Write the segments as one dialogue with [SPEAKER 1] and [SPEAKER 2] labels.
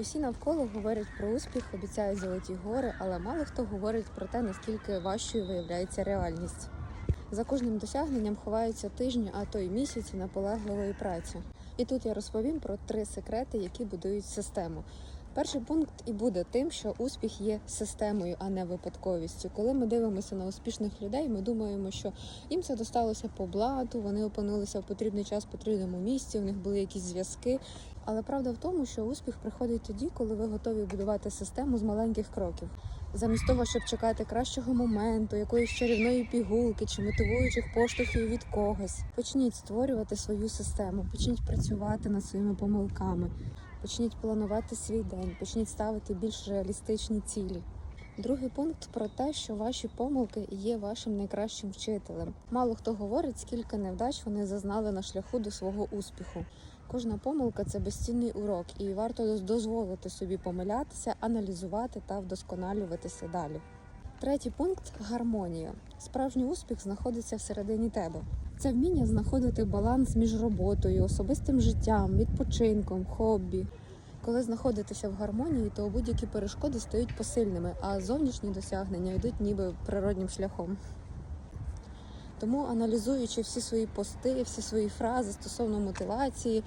[SPEAKER 1] Усі навколо говорять про успіх, обіцяють золоті гори, але мало хто говорить про те, наскільки важчою виявляється реальність. За кожним досягненням ховаються тижні, а то й місяці наполегливої праці. І тут я розповім про три секрети, які будують систему. Перший пункт і буде тим, що успіх є системою, а не випадковістю. Коли ми дивимося на успішних людей, ми думаємо, що їм це досталося по блату, вони опинилися в потрібний час в потрібному місці, у них були якісь зв'язки. Але правда в тому, що успіх приходить тоді, коли ви готові будувати систему з маленьких кроків. Замість того, щоб чекати кращого моменту, якоїсь чарівної пігулки чи мотивуючих поштовхів від когось, почніть створювати свою систему, почніть працювати над своїми помилками, почніть планувати свій день, почніть ставити більш реалістичні цілі. Другий пункт про те, що ваші помилки є вашим найкращим вчителем. Мало хто говорить, скільки невдач вони зазнали на шляху до свого успіху. Кожна помилка це безцінний урок, і варто дозволити собі помилятися, аналізувати та вдосконалюватися далі. Третій пункт гармонія. Справжній успіх знаходиться всередині тебе. Це вміння знаходити баланс між роботою, особистим життям, відпочинком, хобі. Коли знаходитеся в гармонії, то будь-які перешкоди стають посильними, а зовнішні досягнення йдуть ніби природнім шляхом. Тому аналізуючи всі свої пости, всі свої фрази стосовно мотивації,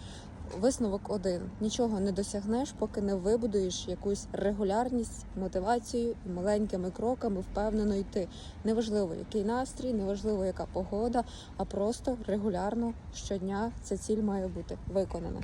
[SPEAKER 1] висновок один: нічого не досягнеш, поки не вибудуєш якусь регулярність, мотивацію і маленькими кроками впевнено йти. Неважливо, який настрій, неважливо, яка погода, а просто регулярно щодня ця ціль має бути виконана.